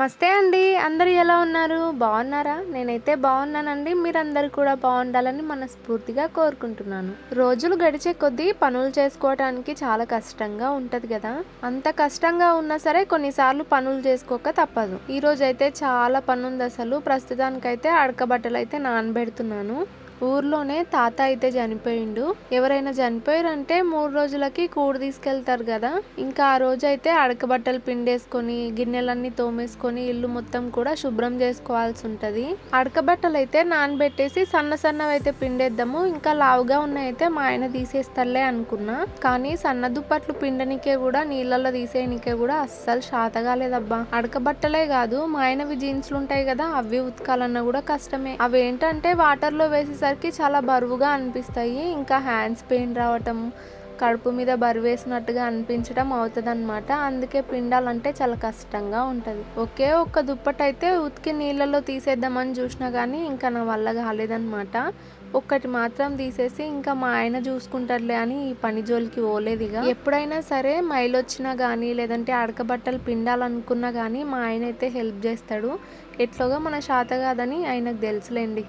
నమస్తే అండి. అందరూ ఎలా ఉన్నారు? బాగున్నారా? నేనైతే బాగున్నానండి. మీరందరూ కూడా బాగుండాలని మనస్ఫూర్తిగా కోరుకుంటున్నాను. రోజులు గడిచే కొద్దీ పనులు చేసుకోవటానికి చాలా కష్టంగా ఉంటది కదా. అంత కష్టంగా ఉన్నా సరే కొన్నిసార్లు పనులు చేసుకోక తప్పదు. ఈ రోజు అయితే చాలా పనుంది అసలు. ప్రస్తుతానికైతే అడకబట్టలు అయితే నానబెడుతున్నాను. ఊర్లోనే తాత అయితే చనిపోయిండు. ఎవరైనా చనిపోయారంటే మూడు రోజులకి కూడు తీసుకెళ్తారు కదా. ఇంకా ఆ రోజు అయితే అడకబట్టలు పిండేసుకొని గిన్నెలన్నీ తోమేసుకొని ఇల్లు మొత్తం కూడా శుభ్రం చేసుకోవాల్సి ఉంటుంది. అడకబట్టలు అయితే నానబెట్టేసి సన్న సన్నవి అయితే పిండేద్దాము. ఇంకా లావుగా ఉన్నాయైతే మా ఆయన తీసేస్తారులే అనుకున్నా. కానీ సన్న దుప్పట్లు పిండనికే కూడా నీళ్ళల్లో తీసేయనికే కూడా అస్సలు శాతగాలేదబ్బా అడకబట్టలే కాదు మా ఆయనవి జీన్స్లు ఉంటాయి కదా అవి ఉతకాలన్నా కూడా కష్టమే. అవి ఏంటంటే వాటర్లో వేసేసరికి చాలా బరువుగా అనిపిస్తాయి. ఇంకా హ్యాండ్స్ పెయిన్ రావటం కడుపు మీద బరువు వేసినట్టుగా అనిపించడం అవుతుంది అందుకే పిండాలంటే చాలా కష్టంగా ఉంటుంది. ఒకే ఒక్క దుప్పటి అయితే ఉతికి నీళ్ళలో తీసేద్దామని చూసినా కానీ ఇంకా నా వల్ల కాలేదన్నమాట. ఒక్కటి మాత్రం తీసేసి ఇంకా మా ఆయన చూసుకుంటారులే అని ఈ పని జోలికి పోలేదు ఇక ఎప్పుడైనా సరే మైలొచ్చినా కానీ లేదంటే అడకబట్టలు పిండాలనుకున్నా కానీ మా ఆయన అయితే హెల్ప్ చేస్తాడు. ఎట్లోగా మన శాత కాదని ఆయనకు తెలుసులేండి.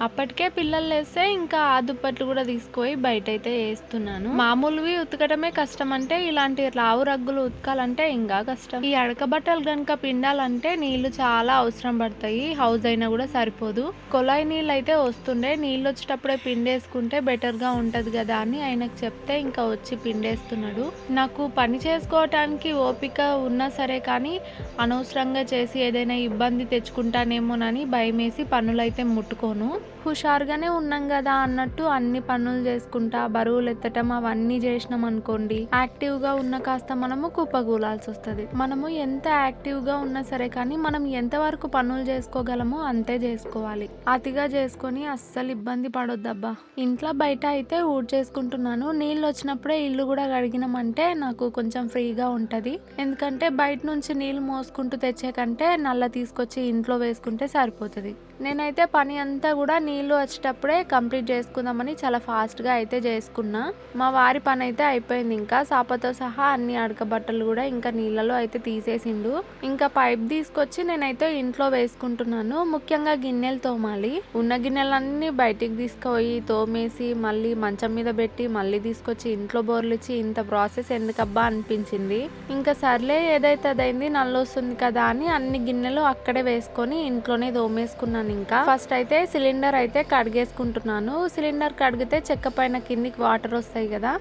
అప్పటికే పిల్లలు వేస్తే ఇంకా ఆ దుప్పట్లు కూడా తీసుకుపోయి బయట అయితే వేస్తున్నాను. మామూలువి ఉతకడమే కష్టం అంటే ఇలాంటి రావు రగ్గులు ఉతకాలంటే ఇంకా కష్టం. ఈ అడక బట్టలు కనుక పిండాలంటే నీళ్ళు చాలా అవసరం పడతాయి. హౌస్ అయినా కూడా సరిపోదు. కొలాయి నీళ్ళు అయితే వస్తుండే. నీళ్ళు వచ్చేటప్పుడే పిండేసుకుంటే బెటర్గా ఉంటది కదా అని ఆయనకు చెప్తే ఇంకా వచ్చి పిండేస్తున్నాడు. నాకు పని చేసుకోవటానికి ఓపిక ఉన్నా సరే కానీ అనవసరంగా చేసి ఏదైనా ఇబ్బంది తెచ్చుకుంటానేమోనని భయమేసి పనులైతే ముట్టుకోను. హుషారుగానే ఉన్నాం కదా అన్నట్టు అన్ని పనులు చేసుకుంటా బరువులు ఎత్తటం అవన్నీ చేసినాం అనుకోండి. యాక్టివ్గా ఉన్న కాస్త మనము కుప్పగూలాల్సి వస్తుంది. మనము ఎంత యాక్టివ్గా ఉన్నా సరే కానీ మనం ఎంత వరకు పనులు చేసుకోగలమో అంతే చేసుకోవాలి. అతిగా చేసుకొని అస్సలు ఇబ్బంది పడొద్దబ్బా. ఇంట్లో బయట అయితే ఊడ్ చేసుకుంటున్నాను. నీళ్ళు వచ్చినప్పుడే ఇల్లు కూడా కడిగినామంటే నాకు కొంచెం ఫ్రీగా ఉంటది. ఎందుకంటే బయట నుంచి నీళ్ళు మోసుకుంటూ తెచ్చే కంటే నల్ల తీసుకొచ్చి ఇంట్లో వేసుకుంటే సరిపోతుంది. నేనైతే పని అంతా కూడా నీళ్ళు వచ్చేటప్పుడే కంప్లీట్ చేసుకుందామని చాలా ఫాస్ట్గా అయితే చేసుకున్నా. మా వారి పని అయితే అయిపోయింది ఇంకా. సాపతో సహా అన్ని అడకబట్టలు కూడా ఇంకా నీళ్ళలో అయితే తీసేసిండు. ఇంకా పైప్ తీసుకొచ్చి నేనైతే ఇంట్లో వేసుకుంటున్నాను. ముఖ్యంగా గిన్నెలు తోమాలి. ఉన్న గిన్నెలన్నీ బయటికి తీసుకుపోయి తోమేసి మళ్ళీ మంచం మీద పెట్టి మళ్ళీ తీసుకొచ్చి ఇంట్లో బోర్లిచ్చి ఇంత ప్రాసెస్ ఎందుకబ్బా అనిపించింది. ఇంకా సర్లే ఏదైతే అదైంది నల్లొస్తుంది కదా అని అన్ని గిన్నెలు అక్కడే వేసుకొని ఇంట్లోనే తోమేసుకున్నాను. ఇంకా ఫస్ట్ అయితే సిలిండర్ అయితే కడిగేసుకుంటున్నాను. సిలిండర్ కడిగితే చెక్క పైన కిందికి వాటర్ వస్తాయి కదా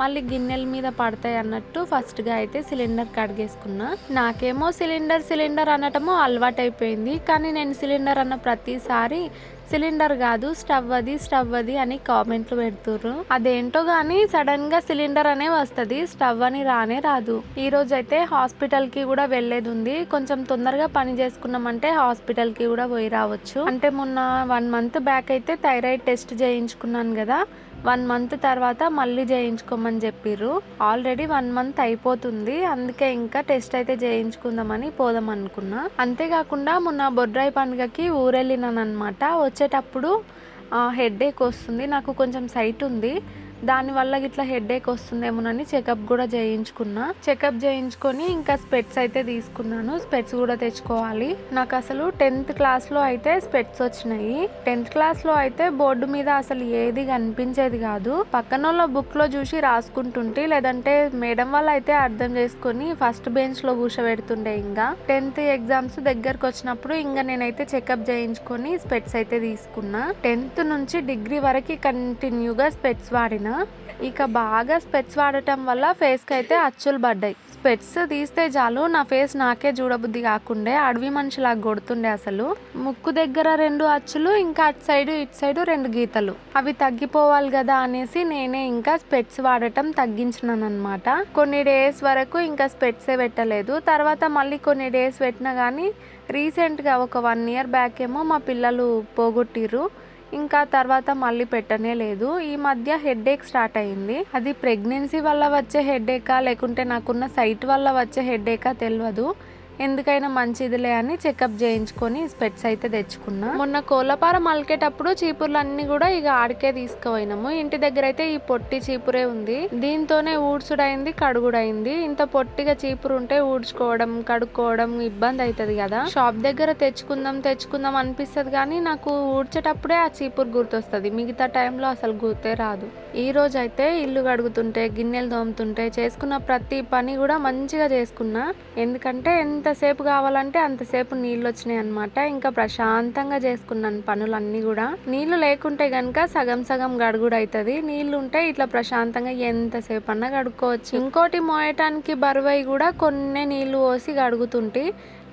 మళ్ళీ గిన్నెల మీద పడతాయి అన్నట్టు ఫస్ట్గా అయితే సిలిండర్ కడిగేసుకున్నా. నాకేమో సిలిండర్ సిలిండర్ అనటము అలవాటైపోయింది. కానీ నేను సిలిండర్ అన్న ప్రతిసారి సిలిండర్ కాదు స్టవ్ అది స్టవ్ అది అని కామెంట్లు పెడుతుర్రు. అదేంటో గానీ సడన్గా సిలిండర్ అనే వస్తుంది స్టవ్ అని రానే రాదు. ఈ రోజు అయితే హాస్పిటల్కి కూడా వెళ్ళేది ఉంది కొంచెం తొందరగా పని చేసుకున్నామంటే హాస్పిటల్కి కూడా పోయి రావచ్చు. అంటే మొన్న వన్ మంత్ బ్యాక్ అయితే థైరాయిడ్ టెస్ట్ చేయించుకున్నాను కదా. వన్ మంత్ తర్వాత మళ్ళీ చేయించుకోమని చెప్పిర్రు. ఆల్రెడీ వన్ మంత్ అయిపోతుంది. అందుకే ఇంకా టెస్ట్ అయితే చేయించుకుందామని పోదాం అనుకున్నా. అంతేకాకుండా మొన్న బొడ్రాయి పండుగకి ఊరెళ్ళినాను అనమాట వచ్చేటప్పుడు హెడ్ఏక్ వస్తుంది. నాకు కొంచెం సైట్ ఉంది. దానివల్ల ఇట్లా హెడ్ఏక్ వస్తుందేమోనని చెకప్ కూడా చేయించుకున్నా. చెకప్ చేయించుకొని ఇంకా స్పెట్స్ అయితే తీసుకున్నాను. స్పెట్స్ కూడా తెచ్చుకోవాలి. నాకు అసలు టెన్త్ క్లాస్లో అయితే స్పెట్స్ వచ్చినాయి. టెన్త్ క్లాస్లో అయితే బోర్డు మీద అసలు ఏది కనిపించేది కాదు. పక్కన వాళ్ళ బుక్లో చూసి రాసుకుంటుంటే లేదంటే మేడం వాళ్ళు అయితే అర్థం చేసుకొని ఫస్ట్ బెంచ్లో కూర్చోబెడుతుండే ఇంకా. టెన్త్ ఎగ్జామ్స్ దగ్గరకు వచ్చినప్పుడు ఇంకా నేనైతే చెకప్ చేయించుకొని స్పెట్స్ అయితే తీసుకున్నా. టెన్త్ నుంచి డిగ్రీ వరకు కంటిన్యూగా స్పెట్స్ వాడిన. ఇక బాగా స్పెట్స్ వాడటం వల్ల ఫేస్కి అయితే అచ్చులు పడ్డాయి. స్పెట్స్ తీస్తే చాలు నా ఫేస్ నాకే చూడబుద్ధి కాకుండే అడవి మనిషిలాగా కొడుతుండే అసలు. ముక్కు దగ్గర రెండు అచ్చులు ఇంకా అటు సైడ్ ఇటు సైడ్ రెండు గీతలు. అవి తగ్గిపోవాలి కదా అనేసి నేనే ఇంకా స్పెట్స్ వాడటం తగ్గించినాను కొన్ని డేస్ వరకు ఇంకా స్పెట్సే పెట్టలేదు. తర్వాత మళ్ళీ కొన్ని డేస్ పెట్టినా కానీ రీసెంట్గా ఒక వన్ ఇయర్ బ్యాక్ ఏమో మా పిల్లలు పోగొట్టిర్రు. ఇంకా తర్వాత మళ్ళీ పెట్టనే లేదు. ఈ మధ్య హెడ్ఏక్ స్టార్ట్ అయింది. అది ప్రెగ్నెన్సీ వల్ల వచ్చే హెడ్ఏకా లేకుంటే నాకున్న సైట్ వల్ల వచ్చే హెడ్ఏకా తెలియదు ఎందుకైనా మంచిదిలే అని చెకప్ చేయించుకొని స్పెట్స్ అయితే తెచ్చుకున్నా. మొన్న కోళ్ళపార అలికేటప్పుడు చీపుర్లు అన్ని కూడా ఇక ఆడికే తీసుకుపోయినాము. ఇంటి దగ్గర అయితే ఈ పొట్టి చీపురే ఉంది. దీంతోనే ఊడ్చుడైంది కడుగుడైంది. ఇంత పొట్టిగా చీపురు ఉంటే ఊడ్చుకోవడం కడుక్కోవడం ఇబ్బంది అవుతుంది కదా. షాప్ దగ్గర తెచ్చుకుందాం తెచ్చుకుందాం అనిపిస్తుంది కానీ నాకు ఊడ్చేటప్పుడే ఆ చీపురు గుర్తొస్తుంది. మిగతా టైంలో అసలు గుర్తే రాదు. ఈ రోజు అయితే ఇల్లు కడుగుతుంటే గిన్నెలు తోముతుంటే చేసుకున్న ప్రతి పని కూడా మంచిగా చేసుకున్నా. ఎందుకంటే ఎంతసేపు కావాలంటే అంతసేపు నీళ్ళు వచ్చినాయి అనమాట ఇంకా ప్రశాంతంగా చేసుకున్నాను పనులన్నీ కూడా. నీళ్ళు లేకుంటే కనుక సగం సగం గడుగుడు అవుతుంది నీళ్ళు ఉంటే ఇట్లా ప్రశాంతంగా ఎంతసేపు అన్నా గడుక్కోవచ్చు. ఇంకోటి మోయటానికి బరువై కూడా కొన్ని నీళ్ళు పోసి గడుగుతుంటే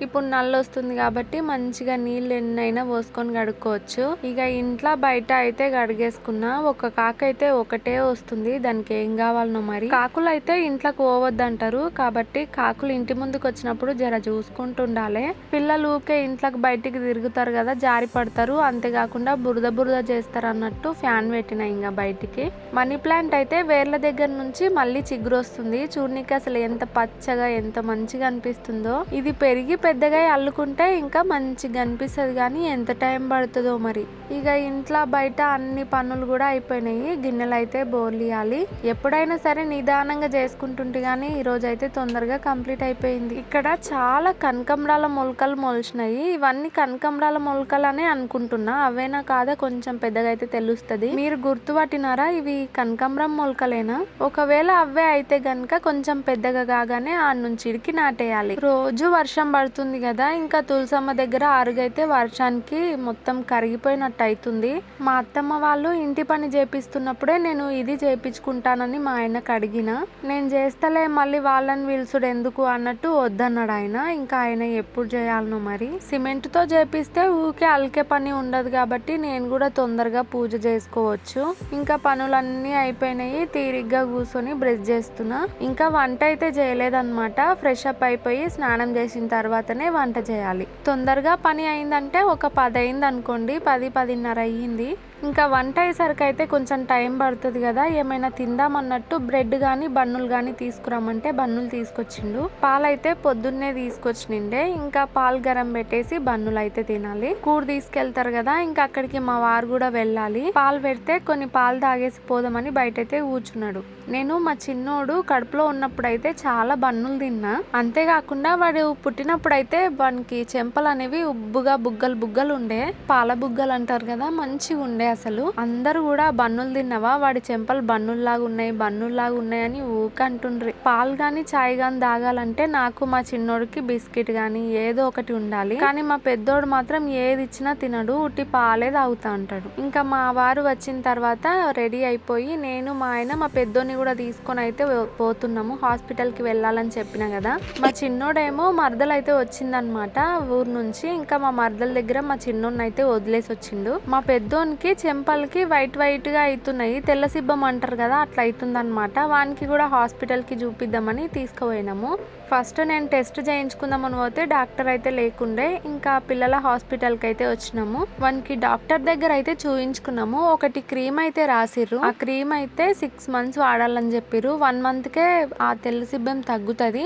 ఇప్పుడు నల్ల వస్తుంది కాబట్టి మంచిగా నీళ్ళు ఎన్నైనా పోసుకొని కడుక్కోవచ్చు. ఇక ఇంట్లో బయట అయితే కడిగేసుకున్నా ఒక కాక అయితే ఒకటే వస్తుంది. దానికి ఏం కావాలనో మరి. కాకులు అయితే ఇంట్లోకి పోవద్దంటారు. కాబట్టి కాకులు ఇంటి ముందుకు వచ్చినప్పుడు జర చూసుకుంటుండాలి. పిల్లలు ఊకే ఇంట్లోకి బయటికి తిరుగుతారు కదా జారి పడతారు. అంతేకాకుండా బురద బురద చేస్తారు అన్నట్టు ఫ్యాన్ పెట్టిన ఇంకా బయటికి. మనీ ప్లాంట్ అయితే వేర్ల దగ్గర నుంచి మళ్ళీ చిగురు వస్తుంది చూడనికి అసలు ఎంత పచ్చగా ఎంత మంచిగా అనిపిస్తుందో. ఇది పెరిగి పెద్దగా అల్లుకుంటే ఇంకా మంచిగా అనిపిస్తుంది కానీ ఎంత టైం పడుతుందో మరి. ఇక ఇంట్లో బయట అన్ని పనులు కూడా అయిపోయినాయి. గిన్నెలు అయితే బోర్లియాలి ఎప్పుడైనా సరే నిదానంగా చేసుకుంటుంటే కానీ ఈ రోజు అయితే తొందరగా కంప్లీట్ అయిపోయింది. ఇక్కడ చాలా కనకంబరాల మొలకలు మొలిచినాయి. ఇవన్నీ కనకంబరాల మొలకలు అనే అనుకుంటున్నా. అవేనా కాదా కొంచెం పెద్దగా అయితే తెలుస్తుంది. మీరు గుర్తుపట్టినారా ఇవి కనకంబరం మొలకలేనా? ఒకవేళ అవే అయితే గనుక కొంచెం పెద్దగా కాగానే ఆ నుంచి ఇడికి నాటేయాలి. రోజు వర్షం పడుతుంది కదా. ఇంకా తులసమ్మ దగ్గర అరుగైతే వర్షానికి మొత్తం కరిగిపోయినట్టు అవుతుంది మా అత్తమ్మ వాళ్ళు ఇంటి పని చేపిస్తున్నప్పుడే నేను ఇది చేపించుకుంటానని మా ఆయనకు అడిగిన. నేను చేస్తలే మళ్ళీ వాళ్ళని పిలుచుడు ఎందుకు అన్నట్టు వద్దన్నాడు ఆయన. ఇంకా ఆయన ఎప్పుడు చేయాలనో మరి. సిమెంట్తో చేపిస్తే ఊకే అల్కే పని ఉండదు కాబట్టి నేను కూడా తొందరగా పూజ చేసుకోవచ్చు. ఇంకా పనులన్నీ అయిపోయినాయి తీరిగ్గా కూర్చొని బ్రష్ చేస్తున్నా. ఇంకా వంట అయితే చేయలేదన్నమాట. ఫ్రెష్ అప్ అయిపోయి స్నానం చేసిన తర్వాత తర్వాతనే వంట చేయాలి. తొందరగా పని అయిందంటే ఒక పది అయింది అనుకోండి పది పదిన్నర అయ్యింది. ఇంకా వంట అయ్యేసరికి అయితే కొంచెం టైం పడుతుంది కదా ఏమైనా తిందామన్నట్టు బ్రెడ్ కానీ బన్నులు కానీ తీసుకురమ్మంటే బన్నులు తీసుకొచ్చిండు. పాలైతే పొద్దున్నే తీసుకొచ్చినిండే ఇంకా పాలు గరం పెట్టేసి బన్నులు అయితే తినాలి. కూర తీసుకెళ్తారు కదా ఇంకా అక్కడికి మా వారు కూడా వెళ్ళాలి. పాలు పెడితే కొన్ని పాలు తాగేసి పోదామని బయట అయితే కూర్చున్నాడు. నేను మా చిన్నోడు కడుపులో ఉన్నప్పుడు అయితే చాలా బన్నులు తిన్నా. అంతేకాకుండా వాడు పుట్టినప్పుడు అయితే వానికి చెంపలు అనేవి ఉబ్బుగా బుగ్గలు బుగ్గలు ఉండే పాల బుగ్గలు అంటారు కదా మంచిగా ఉండే అసలు అందరూ కూడా బన్నులు తిన్నావా? వాడి చెంపలు బన్నుల్లాగా ఉన్నాయి బన్నుల్లాగా ఉన్నాయని ఊక అంటుండ్రి. పాలు గాని చాయ్ గాని తాగాలంటే నాకు మా చిన్నోడికి బిస్కెట్ గాని ఏదో ఒకటి ఉండాలి. కానీ మా పెద్దోడు మాత్రం ఏది ఇచ్చినా తినడు ఉట్టి పాలే తాగుతా అంటాడు ఇంకా మా వారు వచ్చిన తర్వాత రెడీ అయిపోయి నేను మా ఆయన మా పెద్దోని కూడా తీసుకొని అయితే పోతున్నాము. హాస్పిటల్కి వెళ్ళాలని చెప్పిన కదా. మా చిన్నోడేమో మరదలు అయితే వచ్చిందనమాట ఊరు నుంచి. ఇంకా మా మరదల దగ్గర మా చిన్నోడిని అయితే వదిలేసి వచ్చిండు. మా పెద్దోనికి చెంపలకి వైట్ వైట్గా అవుతున్నాయి. తెల్ల సిబ్బం అంటారు కదా అట్లా అవుతుంది వానికి కూడా హాస్పిటల్కి చూపిద్దామని తీసుకుపోయినాము. ఫస్ట్ నేను టెస్ట్ చేయించుకుందామని పోతే డాక్టర్ అయితే లేకుండే ఇంకా పిల్లల హాస్పిటల్కి అయితే వచ్చినాము. వానికి డాక్టర్ దగ్గర అయితే చూయించుకున్నాము. ఒకటి క్రీమ్ అయితే రాసిర్రు. ఆ క్రీమ్ అయితే సిక్స్ మంత్స్ వాడాలని చెప్పిర్రు. వన్ మంత్కే ఆ తెల్ల సిబ్బం తగ్గుతుంది.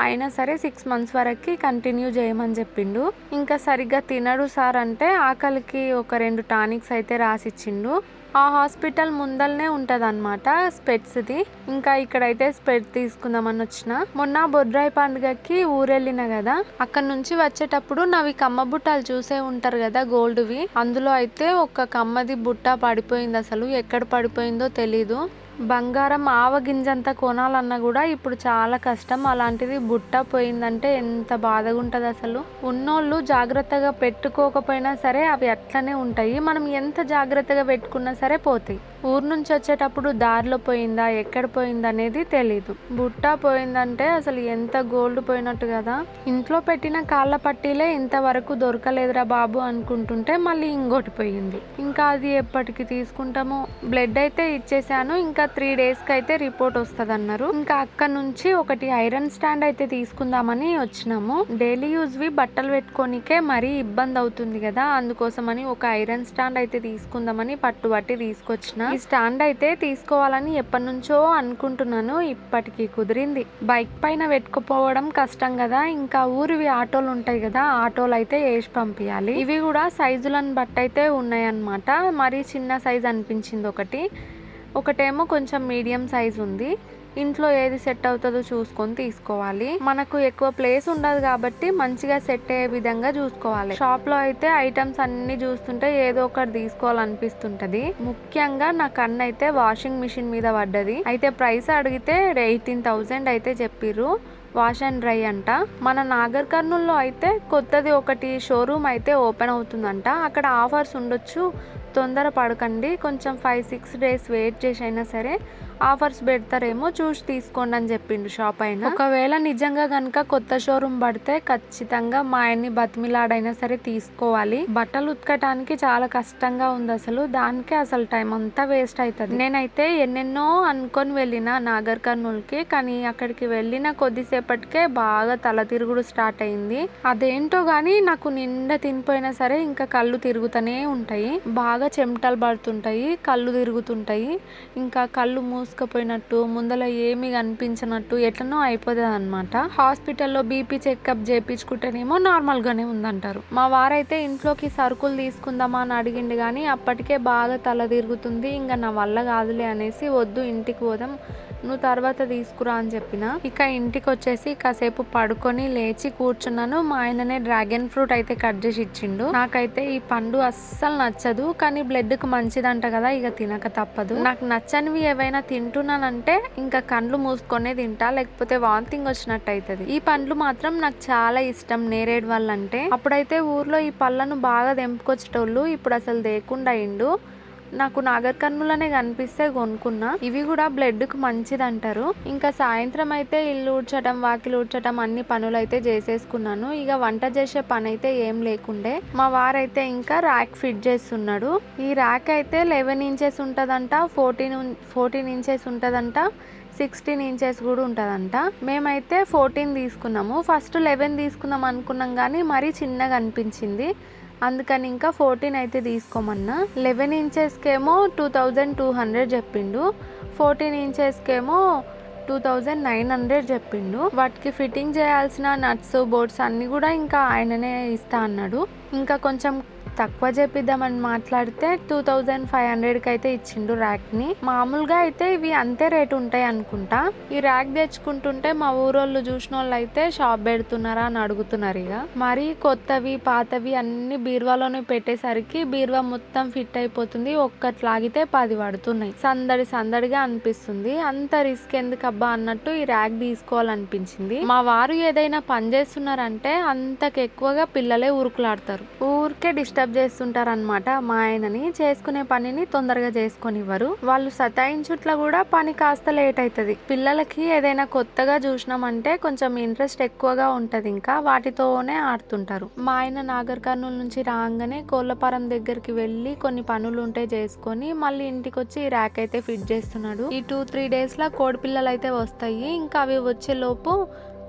అయినా సరే సిక్స్ మంత్స్ వరకు కంటిన్యూ చేయమని చెప్పిండు. ఇంకా సరిగ్గా తినడు సార్ అంటే ఆకలికి ఒక రెండు టానిక్స్ అయితే రాసిచ్చిండు. ఆ హాస్పిటల్ ముందల్నే ఉంటుంది అనమాట స్పెట్స్ది ఇంకా ఇక్కడైతే స్పెట్ తీసుకుందామని వచ్చిన. మొన్న బొడ్రాయి పండుగకి ఊరెళ్ళిన కదా అక్కడ నుంచి వచ్చేటప్పుడు నావి కమ్మ బుట్టాలు చూసే ఉంటారు కదా గోల్డ్వి. అందులో అయితే ఒక కమ్మది బుట్ట పడిపోయింది అసలు. ఎక్కడ పడిపోయిందో తెలీదు. బంగారం ఆవగింజంతా కొనాలన్నా కూడా ఇప్పుడు చాలా కష్టం. అలాంటిది బుట్ట పోయిందంటే ఎంత బాధగా ఉంటుంది అసలు. ఉన్నోళ్ళు జాగ్రత్తగా పెట్టుకోకపోయినా సరే అవి అట్లనే ఉంటాయి. మనం ఎంత జాగ్రత్తగా పెట్టుకున్నా సరే పోతాయి. ఊరు నుంచి వచ్చేటప్పుడు దారిలో పోయిందా ఎక్కడ పోయిందా అనేది తెలీదు. బుట్ట పోయిందంటే అసలు ఎంత గోల్డ్ పోయినట్టు కదా. ఇంట్లో పెట్టిన కాళ్ళ పట్టీలే ఇంతవరకు దొరకలేదురా బాబు అనుకుంటుంటే మళ్ళీ ఇంకోటి పోయింది. ఇంకా అది ఎప్పటికి తీసుకుంటామో? బ్లడ్ అయితే ఇచ్చేసాను ఇంకా ఇంకా త్రీ డేస్కి అయితే రిపోర్ట్ వస్తుంది అన్నారు ఇంకా అక్కడ నుంచి ఒకటి ఐరన్ స్టాండ్ అయితే తీసుకుందామని వచ్చినాము. డైలీ యూజ్వి బట్టలు పెట్టుకోనికే మరీ ఇబ్బంది అవుతుంది కదా. అందుకోసమని ఒక ఐరన్ స్టాండ్ అయితే తీసుకుందామని పట్టుబట్టి తీసుకొచ్చిన. ఈ స్టాండ్ అయితే తీసుకోవాలని ఎప్పటి నుంచో అనుకుంటున్నాను. ఇప్పటికీ కుదిరింది. బైక్ పైన పెట్టుకుపోవడం కష్టం కదా. ఇంకా ఊరివి ఆటోలు ఉంటాయి కదా. ఆటోలు అయితే వేసి పంపించాలి ఇవి కూడా సైజులను బట్టి అయితే ఉన్నాయన్నమాట. మరీ చిన్న సైజ్ అనిపించింది ఒకటి. ఒకటేమో కొంచెం మీడియం సైజ్ ఉంది. ఇంట్లో ఏది సెట్ అవుతుందో చూసుకొని తీసుకోవాలి. మనకు ఎక్కువ ప్లేస్ ఉండదు కాబట్టి మంచిగా సెట్ అయ్యే విధంగా చూసుకోవాలి. షాప్లో అయితే ఐటమ్స్ అన్ని చూస్తుంటే ఏదో ఒకటి తీసుకోవాలనిపిస్తుంటది. ముఖ్యంగా నా కన్ను అయితే వాషింగ్ మిషన్ మీద పడ్డది. అయితే ప్రైస్ అడిగితే ఎయిటీన్ థౌజండ్ అయితే చెప్పిర్రు. వాష్ అండ్ డ్రై అంట. మన నాగర్ కర్నూల్లో అయితే కొత్తది ఒకటి షోరూమ్ అయితే ఓపెన్ అవుతుందంట. అక్కడ ఆఫర్స్ ఉండొచ్చు. తొందర పడకండి కొంచెం ఫైవ్ సిక్స్ డేస్ వెయిట్ చేసి అయినా సరే. ఆఫర్స్ పెడతారేమో చూసి తీసుకోండి అని చెప్పిండు షాప్ అయినా. ఒకవేళ నిజంగా కనుక కొత్త షోరూమ్ పడితే ఖచ్చితంగా మా ఆయన్ని బతిమిలాడైనా సరే తీసుకోవాలి. బట్టలు ఉతకటానికి చాలా కష్టంగా ఉంది అసలు. దానికే అసలు టైం అంతా వేస్ట్ అవుతుంది. నేనైతే ఎన్నెన్నో అనుకొని వెళ్ళిన నాగర్ కర్నూలుకి కానీ అక్కడికి వెళ్ళిన కొద్దిసేపటికే బాగా తల తిరుగుడు స్టార్ట్ అయింది. అదేంటో గానీ నాకు నిండా తినిపోయినా సరే ఇంకా కళ్ళు తిరుగుతూనే ఉంటాయి. బాగా చెమటలు పడుతుంటాయి కళ్ళు తిరుగుతుంటాయి. ఇంకా కళ్ళు మూ మూసుకుపోయినట్టు ముందర ఏమీ కనిపించినట్టు ఎట్లనో అయిపోతుంది అనమాట హాస్పిటల్లో బీపీ చెకప్ చేయించుకుంటేనేమో నార్మల్ గానే ఉందంటారు. మా వారైతే ఇంట్లోకి సరుకులు తీసుకుందామా అని అడిగిండు కానీ అప్పటికే బాగా తల తిరుగుతుంది ఇంకా నా వల్ల కాదులే అనేసి వద్దు ఇంటికి పోదాం నువ్వు తర్వాత తీసుకురా అని చెప్పిన. ఇక ఇంటికి వచ్చేసి కాసేపు పడుకొని లేచి కూర్చున్నాను. మా ఆయననే డ్రాగన్ ఫ్రూట్ అయితే కట్ చేసి ఇచ్చిండు. నాకైతే ఈ పండు అస్సలు నచ్చదు కానీ బ్లడ్కు మంచిదంట కదా ఇక తినక తప్పదు. నాకు నచ్చనివి ఏవైనా తింటున్నానంటే ఇంకా కండ్లు మూసుకొనే తింటా లేకపోతే వాంతింగ్ వచ్చినట్టు అవుతుంది ఈ పండ్లు మాత్రం నాకు చాలా ఇష్టం నేరేడు వాళ్ళంటే. అప్పుడైతే ఊర్లో ఈ పళ్ళను బాగా తెంపుకొచ్చేటోళ్ళు ఇప్పుడు అసలు దేకుండా అయిండు నాకు నాగర్ కనిపిస్తే కొనుక్కున్నా. ఇవి కూడా బ్లడ్కు మంచిది అంటారు ఇంకా సాయంత్రం అయితే ఇల్లు ఊడ్చటం వాకిలు ఊడ్చటం అన్ని పనులు అయితే చేసేసుకున్నాను. ఇక వంట చేసే పని అయితే ఏం లేకుండే. మా వారైతే ఇంకా ర్యాక్ ఫిట్ చేస్తున్నాడు. ఈ ర్యాక్ అయితే లెవెన్ ఇంచెస్ ఉంటదంట ఫోర్టీన్ ఫోర్టీన్ ఇంచెస్ ఉంటదంట సిక్స్టీన్ ఇంచెస్ కూడా ఉంటుందంట. మేమైతే ఫోర్టీన్ తీసుకున్నాము. ఫస్ట్ లెవెన్ తీసుకుందాం అనుకున్నాం కానీ మరీ చిన్నగా అనిపించింది. అందుకని ఇంకా ఫోర్టీన్ అయితే తీసుకోమన్నా. లెవెన్ ఇంచెస్కేమో టూ థౌజండ్ టూ హండ్రెడ్ చెప్పిండు. ఫోర్టీన్ ఇంచెస్కేమో టూ థౌజండ్ నైన్ హండ్రెడ్ చెప్పిండు. వాటికి ఫిట్టింగ్ చేయాల్సిన నట్స్ బోర్డ్స్ అన్నీ కూడా ఇంకా ఆయననే ఇస్తా అన్నాడు. ఇంకా కొంచెం తక్కువ చేపిద్దామని మాట్లాడితే టూ థౌజండ్ ఫైవ్ హండ్రెడ్కి అయితే ఇచ్చిండు ర్యాక్ని. మామూలుగా అయితే ఇవి అంతే రేటు ఉంటాయి అనుకుంటా. ఈ ర్యాక్ తెచ్చుకుంటుంటే మా ఊరోళ్ళు చూసిన వాళ్ళు అయితే షాప్ పెడుతున్నారా అని అడుగుతున్నారు ఇక. మరి కొత్తవి పాతవి అన్ని బీరువాలోనే పెట్టేసరికి బీరువా మొత్తం ఫిట్ అయిపోతుంది. ఒక్కటి లాగితే పది పడుతున్నాయి. సందడి సందడిగా అనిపిస్తుంది. అంత రిస్క్ ఎందుకు అబ్బా అన్నట్టు ఈ ర్యాక్ తీసుకోవాలనిపించింది. మా వారు ఏదైనా పని చేస్తున్నారంటే అంతకు ఎక్కువగా పిల్లలే ఊరుకులాడతారు. ఊరికే డిస్టర్బ్ చేస్తుంటారనమాట మా ఆయనని. చేసుకునే పనిని తొందరగా చేసుకొనివ్వరు. వాళ్ళు సతాయించుట్ల కూడా పని కాస్త లేట్ అవుతుంది పిల్లలకి ఏదైనా కొత్తగా చూసినామంటే కొంచెం ఇంట్రెస్ట్ ఎక్కువగా ఉంటుంది ఇంకా వాటితోనే ఆడుతుంటారు. మా ఆయన నాగర్ కర్నూలు నుంచి రాగానే కోళ్ళపారం దగ్గరికి వెళ్ళి కొన్ని పనులు ఉంటే చేసుకొని మళ్ళీ ఇంటికి వచ్చి ఈ ర్యాక్ అయితే ఫిట్ చేస్తున్నాడు. ఈ టూ త్రీ డేస్ లా కోడి పిల్లలు అయితే వస్తాయి. ఇంకా అవి వచ్చే లోపు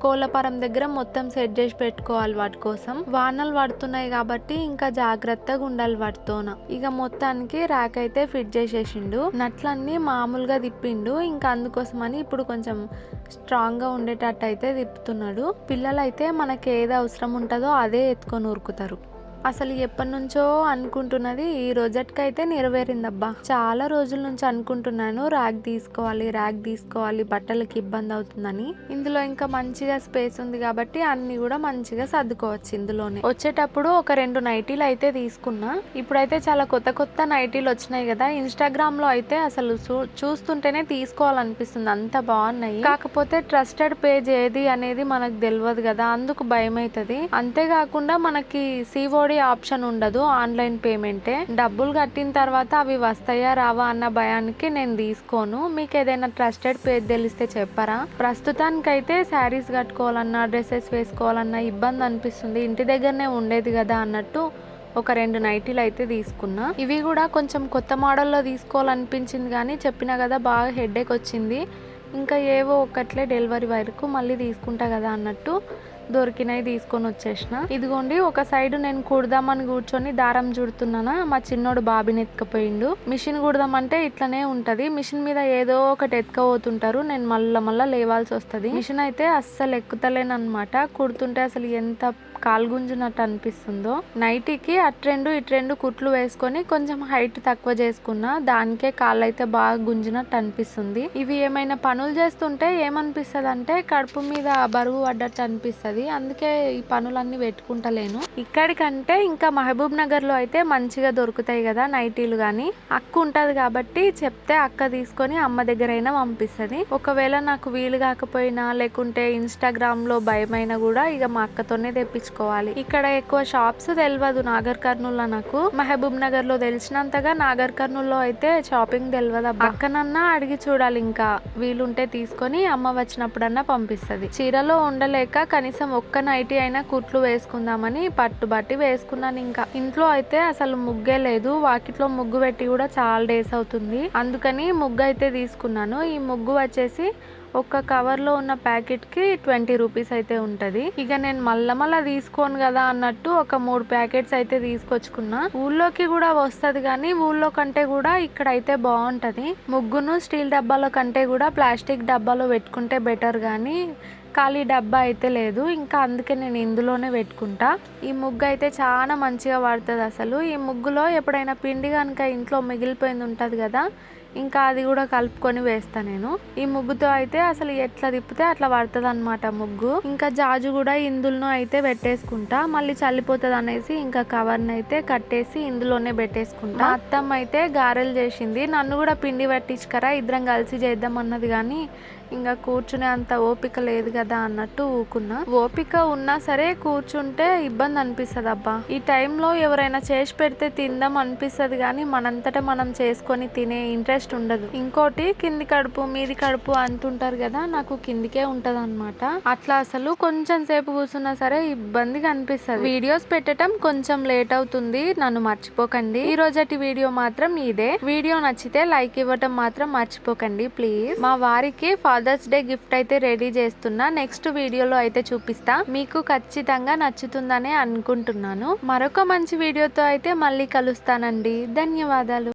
కోళ్ళపరం దగ్గర మొత్తం సెట్ చేసి పెట్టుకోవాలి వాటి కోసం. వానలు పడుతున్నాయి కాబట్టి ఇంకా జాగ్రత్తగా ఉండాలి వాటితోన. ఇక మొత్తానికి ర్యాక్ అయితే ఫిట్ చేసేసిండు. నట్లన్నీ మామూలుగా తిప్పిండు. ఇంకా అందుకోసమని ఇప్పుడు కొంచెం స్ట్రాంగ్గా ఉండేటట్టు అయితే తిప్పుతున్నాడు. పిల్లలైతే మనకి ఏది అవసరం ఉంటుందో అదే ఎత్తుకొని ఉరుకుతారు. అసలు ఎప్పటి నుంచో అనుకుంటున్నది ఈ రోజటికైతే నెరవేరిందబ్బా. చాలా రోజుల నుంచి అనుకుంటున్నాను ర్యాక్ తీసుకోవాలి ర్యాక్ తీసుకోవాలి బట్టలకి ఇబ్బంది అవుతుందని. ఇందులో ఇంకా మంచిగా స్పేస్ ఉంది కాబట్టి అన్ని కూడా మంచిగా సర్దుకోవచ్చు ఇందులోనే. వచ్చేటప్పుడు ఒక రెండు నైటీలు అయితే తీసుకున్నా. ఇప్పుడైతే చాలా కొత్త కొత్త నైటీలు వచ్చినాయి కదా. ఇన్స్టాగ్రామ్లో అయితే అసలు చూ- చూస్తుంటేనే తీసుకోవాలనిపిస్తుంది. అంత బాగున్నాయి. కాకపోతే ట్రస్టెడ్ పేజ్ ఏది అనేది మనకు తెలియదు కదా. అందుకు భయం అవుతుంది అంతేకాకుండా మనకి సిఓడి ఆప్షన్ ఉండదు. ఆన్లైన్ పేమెంటే. డబ్బులు కట్టిన తర్వాత అవి వస్తాయా రావా అన్న భయానికి నేను తీసుకోను. మీకు ఏదైనా ట్రస్టెడ్ పేజ్ తెలిస్తే చెప్పరా? ప్రస్తుతానికైతే శారీస్ కట్టుకోవాలన్నా డ్రెస్సెస్ వేసుకోవాలన్నా ఇబ్బంది అనిపిస్తుంది. ఇంటి దగ్గరనే ఉండేది కదా అన్నట్టు ఒక రెండు నైటీలు అయితే తీసుకున్నా. ఇవి కూడా కొంచెం కొత్త మోడల్లో తీసుకోవాలనిపించింది కానీ చెప్పినా కదా బాగా హెడేక్ వచ్చింది. ఇంకా ఏవో ఒకట్లే డెలివరీ వరకు మళ్ళీ తీసుకుంటా కదా అన్నట్టు దొరికినవి తీసుకొని వచ్చేసిన. ఇదిగోండి ఒక సైడ్ నేను కుడదామని కూర్చొని దారం చుడుతున్నానా మా చిన్నోడు బాబిని ఎత్తుకపోయిండు. మిషన్ కుడదామంటే ఇట్లనే ఉంటది. మిషన్ మీద ఏదో ఒకటి ఎత్తుకపోతుంటారు. నేను మళ్ళా మళ్ళా లేవాల్సి వస్తుంది. మిషన్ అయితే అస్సలు ఎక్కుతలేను అనమాట కుడుతుంటే అసలు ఎంత కాల్గుంజినట్టు అనిపిస్తుందో నైటీకి అటు రెండు ఇటు రెండు కుట్లు వేసుకొని కొంచెం హైట్ తక్కువ చేసుకున్నా దానికే కాళ్ళు అయితే బాగా గుంజినట్టు అనిపిస్తుంది ఇవి ఏమైనా పనులు చేస్తుంటే ఏమనిపిస్తుంది అంటే కడుపు మీద బరువు పడ్డట్టు అనిపిస్తుంది అందుకే ఈ పనులన్నీ పెట్టుకుంటలేను. ఇక్కడికంటే ఇంకా మహబూబ్ నగర్లో అయితే మంచిగా దొరుకుతాయి కదా నైటీలు కానీ అక్క ఉంటది కాబట్టి చెప్తే అక్క తీసుకొని అమ్మ దగ్గరైనా పంపిస్తుంది. ఒకవేళ నాకు వీలు కాకపోయినా లేకుంటే ఇన్స్టాగ్రామ్లో భయమైనా కూడా ఇక మా అక్కతోనే తెప్పించుకోవాలి ఇక్కడ ఎక్కువ షాప్స్ తెలియదు నాగర్ కర్నూల్ నాకు. మహబూబ్ నగర్లో తెలిసినంతగా నాగర్ కర్నూల్లో అయితే షాపింగ్ తెలియదు పక్కనన్నా అడిగి చూడాలి ఇంకా. వీలుంటే తీసుకొని అమ్మ వచ్చినప్పుడన్నా పంపిస్తుంది. చీరలో ఉండలేక కనీసం ఒక్క నైటీ అయినా కుట్లు వేసుకుందామని పట్టుబట్టి వేసుకున్నాను ఇంకా. ఇంట్లో అయితే అసలు ముగ్గే లేదు. వాకిట్లో ముగ్గు పెట్టి కూడా చాలా డేస్ అవుతుంది. అందుకని ముగ్గు అయితే తీసుకున్నాను. ఈ ముగ్గు వచ్చేసి ఒక కవర్లో ఉన్న ప్యాకెట్కి ట్వంటీ రూపీస్ అయితే ఉంటుంది. ఇక నేను మళ్ళా మళ్ళా తీసుకోను కదా అన్నట్టు ఒక మూడు ప్యాకెట్స్ అయితే తీసుకొచ్చుకున్నా. ఊళ్ళోకి కూడా వస్తుంది కానీ ఊళ్ళో కంటే కూడా ఇక్కడ అయితే బాగుంటుంది ముగ్గును స్టీల్ డబ్బాలో కంటే కూడా ప్లాస్టిక్ డబ్బాలో పెట్టుకుంటే బెటర్ కానీ ఖాళీ డబ్బా అయితే లేదు. ఇంకా అందుకే నేను ఇందులోనే పెట్టుకుంటా. ఈ ముగ్గు అయితే చాలా మంచిగా పడుతుంది అసలు. ఈ ముగ్గులో ఎప్పుడైనా పిండి కనుక ఇంట్లో మిగిలిపోయింది ఉంటుంది కదా ఇంకా అది కూడా కలుపుకొని వేస్తా నేను. ఈ ముగ్గుతో అయితే అసలు ఎట్లా తిప్పితే అట్లా పడుతుంది అనమాట ముగ్గు. ఇంకా జాజు కూడా ఇందులో అయితే పెట్టేసుకుంటా. మళ్ళీ చల్లిపోతుంది అనేసి ఇంకా కవర్ని అయితే కట్టేసి ఇందులోనే పెట్టేసుకుంటా. అత్తమ్మ అయితే గారెలు చేసింది. నన్ను కూడా పిండి పట్టించుకరా ఇద్దరం కలిసి చేద్దాం అన్నది కానీ ఇంకా కూర్చునే అంత ఓపిక లేదు కదా అన్నట్టు ఊకున్నా. ఓపిక ఉన్నా సరే కూర్చుంటే ఇబ్బంది అనిపిస్తుంది అబ్బా ఈ టైంలో ఎవరైనా చేసి పెడితే తిందాం అనిపిస్తుంది కానీ మనంతటా మనం చేసుకొని తినే ఇంట్రెస్ట్ ఉండదు. ఇంకోటి కింది కడుపు మీది కడుపు అంటుంటారు కదా నాకు కిందికే ఉంటది అనమాట అట్లా అసలు కొంచెం సేపు కూర్చున్నా సరే ఇబ్బందిగా అనిపిస్తుంది. వీడియోస్ పెట్టడం కొంచెం లేట్ అవుతుంది నన్ను మర్చిపోకండి. ఈ రోజటి వీడియో మాత్రం ఇదే. వీడియో నచ్చితే లైక్ ఇవ్వటం మాత్రం మర్చిపోకండి ప్లీజ్. మా వారికి ఫాదర్ మదర్స్ డే గిఫ్ట్ అయితే రెడీ చేస్తున్నా. నెక్స్ట్ వీడియోలో అయితే చూపిస్తా. మీకు ఖచ్చితంగా నచ్చుతుందనే అనుకుంటున్నాను. మరొక మంచి వీడియోతో అయితే మళ్ళీ కలుస్తానండి. ధన్యవాదాలు.